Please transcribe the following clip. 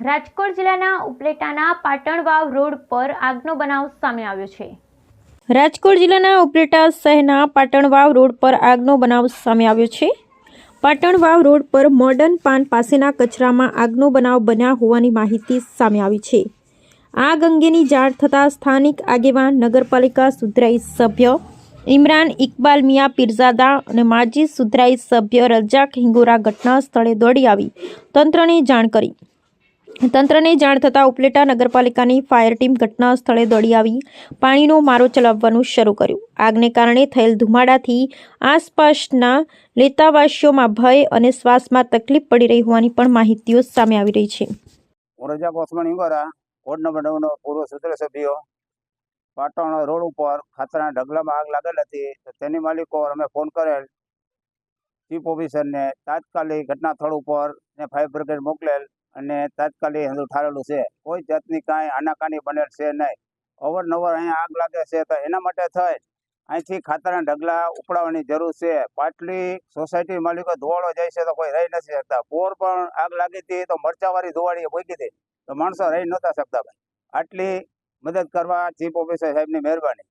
રાજકોટ જિલ્લાના ઉપલેટાના પાટણવાવ રોડ પર આગનો બનાવ સામે આવ્યો છે. રાજકોટ જિલ્લાના ઉપલેટા શહેરના પાટણવાવ રોડ પર આગનો બનાવ સામે આવ્યો છે. પાટણવાવ રોડ પર મોડર્ન પાન પાસેના કચરામાં આગનો બનાવ બન્યા હોવાની માહિતી સામે આવી છે. આગ અંગેની જાણ થતાં સ્થાનિક આગેવાન નગરપાલિકા સુધરાઈ સભ્ય ઇમરાન ઇકબાલ મિયા પીરઝાદા અને માજી સુધરાઈ સભ્ય રજાક હિંગોરા ઘટના સ્થળે દોડી આવી તંત્રને જાણ કરી. તંત્રને જાણ થતાં ઉપલેટા નગરપાલિકાની ફાયર ટીમ ઘટના સ્થળે દોડી આવી, પાણીનો મારો ચલાવવાનું શરૂ કર્યું. આગને કારણે થયેલ ધુમાડાથી આસપાસના લેતાવાસીઓમાં ભય અને શ્વાસમાં તકલીફ પડી રહી હોવાની પણ માહિતીઓ સામે આવી રહી છે. ઓરજા ઓસમાન ઇંગોરા વોર્ડ નંબર પૂર્વ સૂત્ર સભ્યો પાટણ રોડ ઉપર ખાતરના ઢગલામાં આગ લાગેલ હતી, તો તેની માલિકો અમે ફોન કરેલ. ચીફ ઓફિસરને તાત્કાલિક ઘટના સ્થળ ઉપર ને ફાયર બ્રિગેડ મોકલેલ. અને તાત્કાલિક હંધું ઠારેલું છે. કોઈ જાતની કાંઈ આનાકાની બનેલ છે નહીં. અવારનવાર અહીંયા આગ લાગે છે તો એના માટે થઈ અહીંથી ખાતરના ઢગલા ઉપડાવવાની જરૂર છે. પાટલી સોસાયટી માલિકો ધોવાળો જાય છે તો કોઈ રહી નથી શકતા. પોર પણ આગ લાગી હતી તો મરચાવાળી ધોવાળી ભોગી હતી. તો માણસો રહી નહોતા શકતા ભાઈ. આટલી મદદ કરવા ચીફ ઓફિસર સાહેબની મહેરબાની.